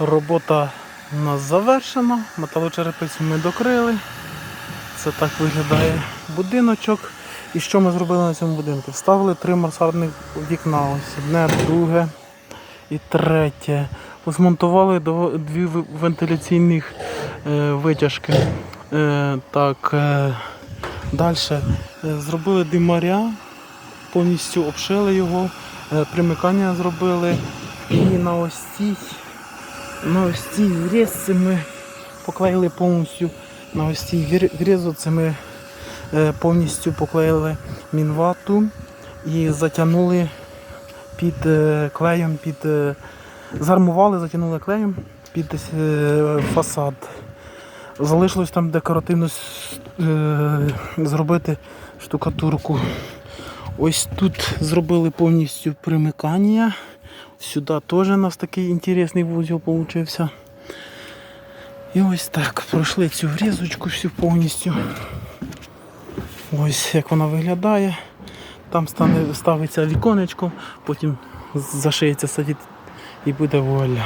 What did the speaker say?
Робота у нас завершена, металочерепицю ми докрили. Це так виглядає будиночок. І що ми зробили на цьому будинку? Вставили три мансардних вікна. Ось одне, друге і третє. Змонтували дві вентиляційних е, витяжки. Е, так, е, далі зробили димаря, повністю обшили його, примикання зробили. І на ось цій, на ось цій врізці ми поклеїли повністю. На ось цій врізу це ми е, повністю поклеїли мінвату і затягнули під е, клеєм, під е, зармували, затягнули клеєм під фасад. Залишилось там декоративно зробити штукатурку. Ось тут зробили повністю примикання. Сюди теж у нас такий інтересний вузол вийшов. І ось так пройшли цю врізочку всю повністю. Ось як вона виглядає. Там стане, ставиться віконечко, потім зашиється садить і буде вуаля.